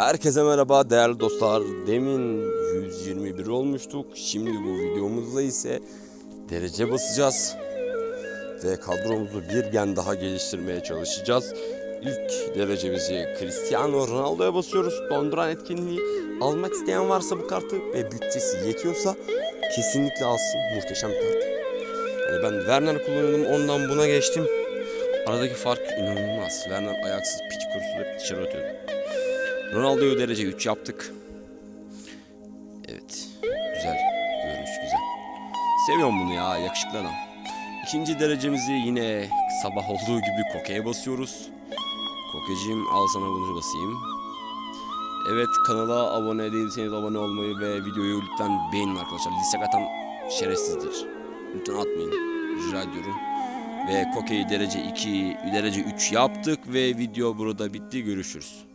Herkese merhaba değerli dostlar. Demin 121 olmuştuk. Şimdi bu videomuzda ise derece basacağız. Ve kadromuzu bir gen daha geliştirmeye çalışacağız. İlk derecemizi Cristiano Ronaldo'ya basıyoruz. Donduran etkinliği almak isteyen varsa bu kartı ve bütçesi yetiyorsa kesinlikle alsın. Muhteşem kart. Yani ben Werner kullanıyordum ondan buna geçtim. Aradaki fark inanılmaz. Werner ayaksız piç kurusu dışarı atıyordu. Ronaldo'yu derece 3 yaptık. Evet. Güzel. Görünüş güzel. Seviyorum bunu ya. Yakışıklı adam. İkinci derecemizi yine sabah olduğu gibi Koke'ye basıyoruz. Kokeciğim al sana bunu basayım. Evet kanala abone değilseniz abone olmayı ve videoyu lütfen beğenin arkadaşlar. Listek atan şerefsizdir. Lütfen atmayın. Rica ediyorum. Ve Koke'yi derece 2, derece 3 yaptık ve video burada bitti. Görüşürüz.